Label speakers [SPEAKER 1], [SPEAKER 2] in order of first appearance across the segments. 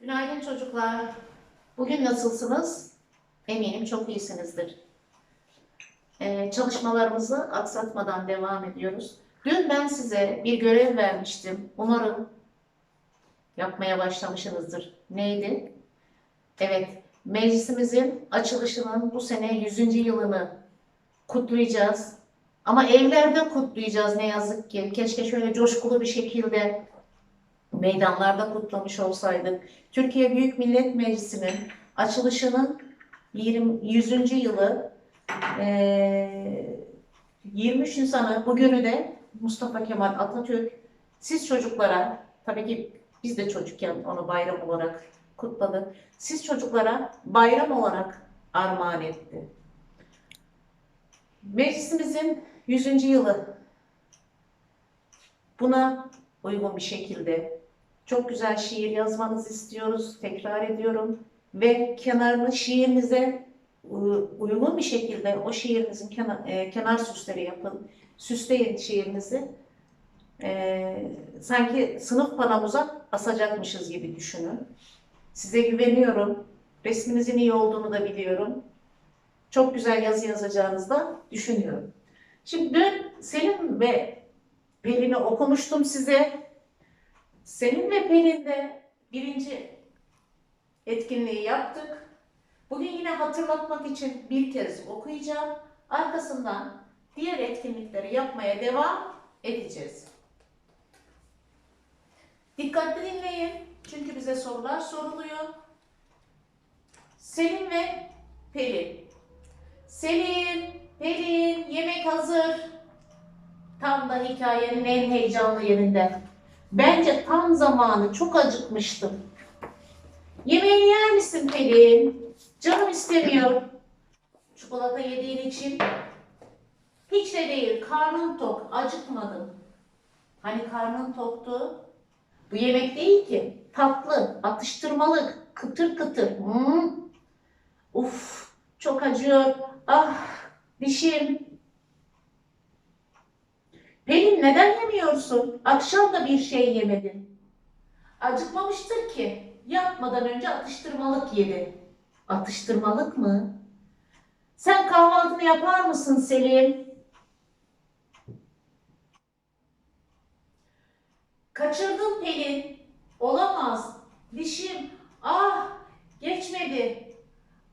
[SPEAKER 1] Günaydın çocuklar. Bugün nasılsınız? Eminim çok iyisinizdir. Ee, çalışmalarımızı aksatmadan devam ediyoruz. Dün ben size bir görev vermiştim. Umarım yapmaya başlamışsınızdır. Neydi? Evet, meclisimizin açılışının bu sene 100. yılını kutlayacağız. Ama evlerde kutlayacağız ne yazık ki. Keşke şöyle coşkulu bir şekilde meydanlarda kutlamış olsaydık. Türkiye Büyük Millet Meclisi'nin açılışının 20, 100. yılı eee 23 Nisan'ı bugünü de Mustafa Kemal Atatürk siz çocuklara tabii ki biz de çocukken onu bayram olarak kutladık. Siz çocuklara bayram olarak armağan etti. Meclisimizin 100. yılı buna uygun bir şekilde çok güzel şiir yazmanızı istiyoruz. Tekrar ediyorum. Ve kenarını şiirinize uygun bir şekilde o şiirinizin kenar, e, kenar süsleri yapın. Süsleyin şiirinizi. E, sanki sınıf panomuza asacakmışız gibi düşünün. Size güveniyorum. Resminizin iyi olduğunu da biliyorum. Çok güzel yazı yazacağınızı da düşünüyorum. Şimdi dün Selim ve Pelin'i okumuştum size. Selim ve Pelin'de birinci etkinliği yaptık. Bugün yine hatırlatmak için bir kez okuyacağım. Arkasından diğer etkinlikleri yapmaya devam edeceğiz. Dikkatli dinleyin çünkü bize sorular soruluyor. Selim ve Pelin. Selim, Pelin, yemek hazır. Tam da hikayenin en heyecanlı yerinde. Bence tam zamanı çok acıkmıştım. Yemeğini yer misin Pelin? Canım istemiyor. Çikolata yediğin için. Hiç de değil. Karnım tok. Acıkmadım. Hani karnın toktu? Bu yemek değil ki. Tatlı, atıştırmalık, kıtır kıtır. Hmm. Uf, çok acıyor. Ah, dişim. Pelin neden yemiyorsun? Akşam da bir şey yemedin. Acıkmamıştır ki. Yatmadan önce atıştırmalık yedi. Atıştırmalık mı? Sen kahvaltını yapar mısın Selim? Kaçırdım Pelin. Olamaz. Dişim. Ah, geçmedi.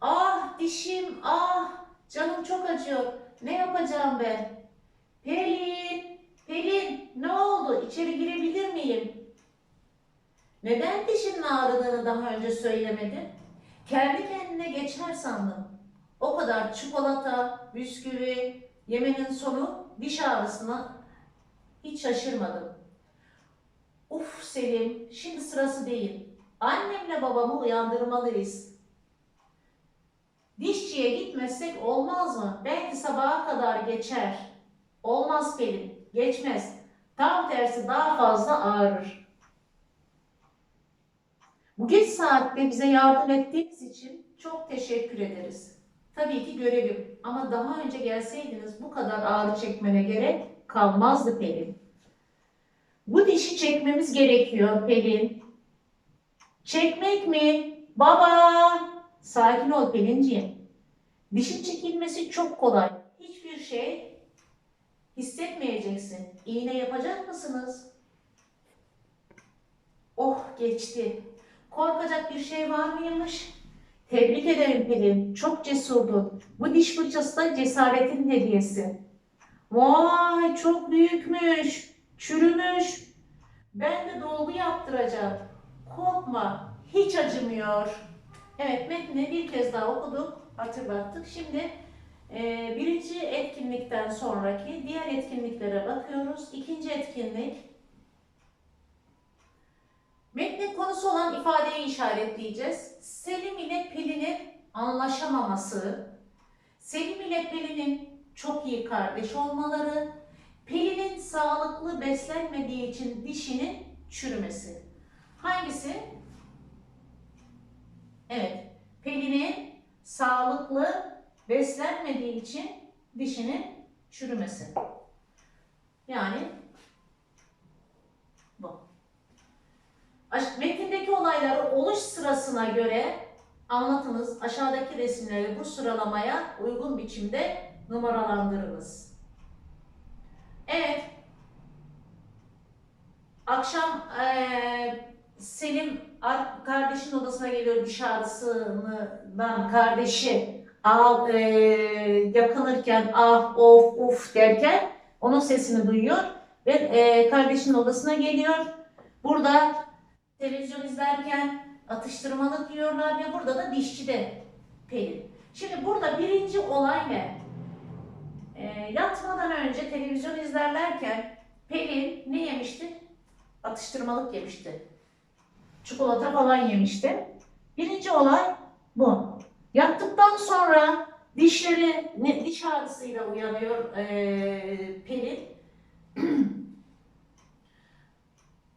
[SPEAKER 1] Ah, dişim. Ah, canım çok acıyor. Ne yapacağım ben? Pelin, Pelin ne oldu? İçeri girebilir miyim? Neden dişinin ağrıdığını daha önce söylemedin? Kendi kendine geçer sandım. O kadar çikolata, bisküvi yemenin sonu diş ağrısına hiç şaşırmadım. Uf Selim, şimdi sırası değil. Annemle babamı uyandırmalıyız. Dişçiye gitmezsek olmaz mı? Belki sabaha kadar geçer. Olmaz Pelin, geçmez. Tam tersi daha fazla ağrır. Bu geç saatte bize yardım ettiğiniz için çok teşekkür ederiz. Tabii ki görevim ama daha önce gelseydiniz bu kadar ağrı çekmene gerek kalmazdı Pelin. Bu dişi çekmemiz gerekiyor Pelin. Çekmek mi? Baba! Sakin ol Pelinciğim. Dişin çekilmesi çok kolay. Hiçbir şey hissetmeyeceksin. İğne yapacak mısınız? Oh geçti. Korkacak bir şey var mıymış? Tebrik ederim Pelin. Çok cesurdun. Bu diş fırçası da cesaretin hediyesi. Vay çok büyükmüş. Çürümüş. Ben de dolgu yaptıracağım. Korkma. Hiç acımıyor. Evet metni bir kez daha okuduk. Hatırlattık. Şimdi birinci etkinlikten sonraki diğer etkinliklere bakıyoruz. İkinci etkinlik Metnin konusu olan ifadeyi işaretleyeceğiz. Selim ile Pelin'in anlaşamaması, Selim ile Pelin'in çok iyi kardeş olmaları, Pelin'in sağlıklı beslenmediği için dişinin çürümesi. Hangisi? Evet, Pelin'in sağlıklı beslenmediği için dişinin çürümesi. Yani bu. Metindeki olay olayları oluş sırasına göre anlatınız. Aşağıdaki resimleri bu sıralamaya uygun biçimde numaralandırınız. Evet. Akşam eee, Selim ar- kardeşin odasına geliyor diş ağrısından kardeşi ağ, eee, yakınırken ah of uf derken onun sesini duyuyor ve eee, kardeşinin odasına geliyor. Burada televizyon izlerken atıştırmalık yiyorlar ve burada da dişçide Pelin. Şimdi burada birinci olay ne? Eee, yatmadan önce televizyon izlerlerken Pelin ne yemişti? Atıştırmalık yemişti. Çikolata falan yemişti. Birinci olay bu. Yattıktan sonra dişleri, ne, diş ağrısıyla uyanıyor eee, Pelin.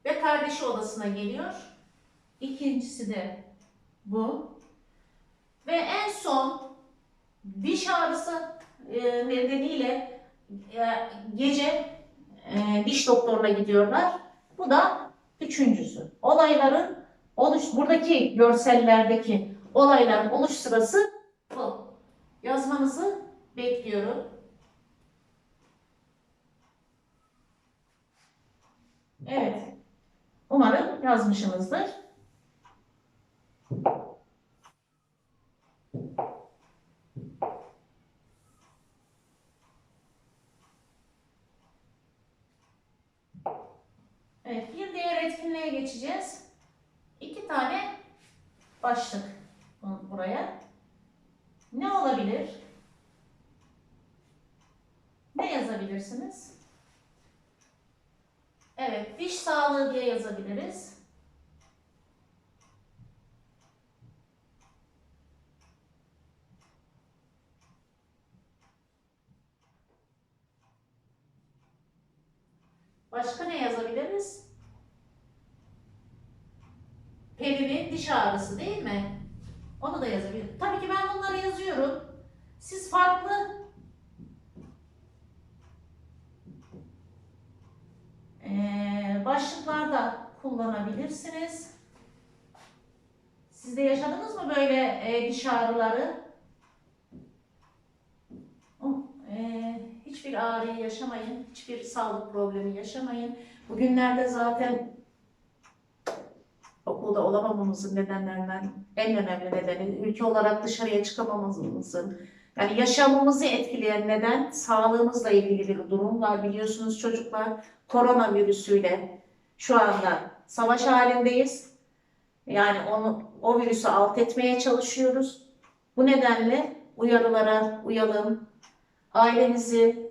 [SPEAKER 1] Ve kardeşi odasına geliyor. İkincisi de bu. Ve en son diş ağrısı e, nedeniyle e, gece e, diş doktoruna gidiyorlar. Bu da üçüncüsü. Olayların oluş, buradaki görsellerdeki olayların oluş sırası bu. Yazmanızı bekliyorum. Evet. Umarım yazmışsınızdır. Evet, bir diğer etkinliğe geçeceğiz. İki tane başlık buraya. Ne olabilir? Ne yazabilirsiniz? Evet, diş sağlığı diye yazabiliriz. Başka ne yazabiliriz? Perinin diş ağrısı değil mi? Onu da yazabilirim. Tabii ki ben bunları yazıyorum. Siz farklı eee, başlıklarda kullanabilirsiniz. Siz de yaşadınız mı böyle eee, diş ağrıları? Eee, hiçbir ağrıyı yaşamayın, hiçbir sağlık problemi yaşamayın. Bugünlerde zaten okulda olamamamızın nedenlerinden en önemli nedeni ülke olarak dışarıya çıkamamamızın yani yaşamımızı etkileyen neden sağlığımızla ilgili bir durum var biliyorsunuz çocuklar koronavirüsüyle şu anda savaş halindeyiz. Yani onu o virüsü alt etmeye çalışıyoruz. Bu nedenle uyarılara uyalım. Ailemizi,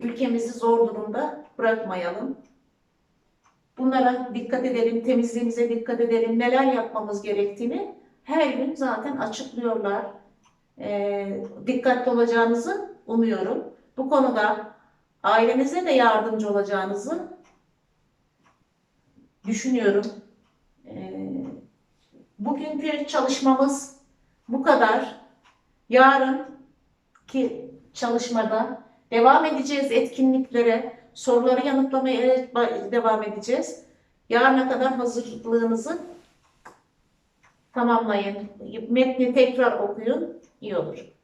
[SPEAKER 1] ülkemizi zor durumda bırakmayalım. Bunlara dikkat edelim, temizliğimize dikkat edelim, neler yapmamız gerektiğini her gün zaten açıklıyorlar. Ee, dikkatli olacağınızı umuyorum. Bu konuda ailenize de yardımcı olacağınızı düşünüyorum. Ee, bugünkü çalışmamız bu kadar. Yarınki çalışmada devam edeceğiz etkinliklere, soruları yanıtlamaya devam edeceğiz. Yarına kadar hazırlığınızı tamamlayın. Metni tekrar okuyun, iyi olur.